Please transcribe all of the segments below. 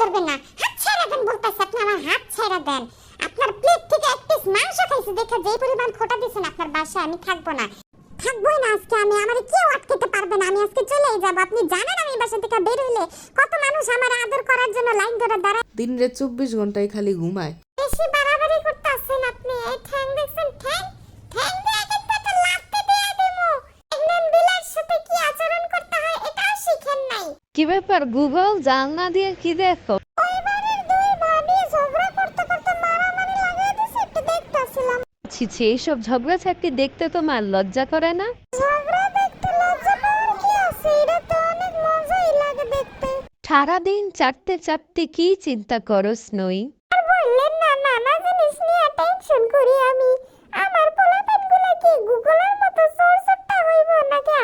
ধরবেন না। হাত ছেড়ে দেন বলতেছে আপনি আমার হাত ছেড়ে দেন। আপনার প্লেট থেকে এক পিস মাংস খাইছি দেখে যে পরিমাণ খোটা দিয়েছেন আপনার বাসায় আমি থাকব না। থাকবোই না আজকে আমি আমার কেউ আটকাতে পারবে না আমি আজকে চলেই যাব। আপনি জানেন আমি বাসা থেকে বের হইলে কত মানুষ আমার আদর করার জন্য লাইন ধরে দাঁড়ায়। দিনরে চব্বিশ ঘন্টায় খালি ঘুমায়। বেশি বাড়াবাড়ি করতেছেন আপনি এই ঠ্যাং দেখছেন ঠ্যাং। কি ব্যাপার, গুগল জানলা দিয়ে কি দেখো? ছি ছি, এইসব ঝগড়া ঝাঁটি দেখতে তোমার লজ্জা করে না? সারাদিন চারটে চারটে কি চিন্তা করো, স্নোই?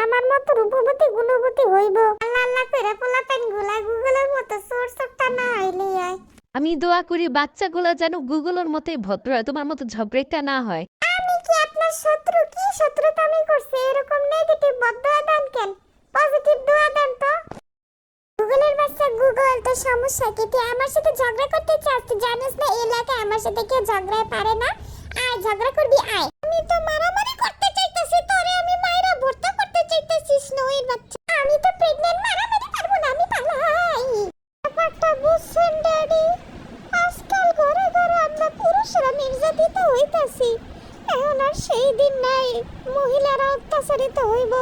আমার মতো রূপবতী, গুণবতী হইব। আল্লাহ করে পোলাপানগুলা গুগলের মতো সোরসট্টা না হইলেই হয় আমি দোয়া করি বাচ্চাগুলো যেন গুগলের মতোই ভদ্র হয় তোমার মতো ঝগড়াটা না হয়। আমি কি আপনার শত্রু? কি শত্রুতা আমি করছি? এরকম নেগেটিভ বদয়া দেন কেন? পজিটিভ দোয়া দেন তো। গুগলের বাচ্চা গুগল তো সমস্যা কি? তুই আমার সাথে ঝগড়া করতে চাস? তুই জানিস না এই এলাকায় আমার সাথে কেউ ঝগড়ায় পারে না? আয় ঝগড়া করবি আয়। পুরুষরা নির্যাতিত হইতাছি। এখন আর সেই দিন নাই, মহিলারা অত্যাচারিত হইব।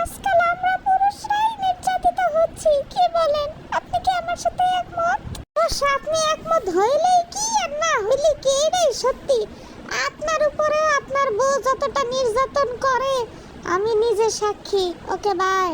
আজকাল আমরা পুরুষরাই নির্যাতিত হচ্ছি, কি বলেন? আপনি কি আমার সাথে একমত? আপনি একমত হইলেই কি আর না হইলে কি? এটাই সত্যি। আপনার উপরে আপনার বউ যতটা নির্যাতন করে, আমি নিজে সাক্ষী। Okay bye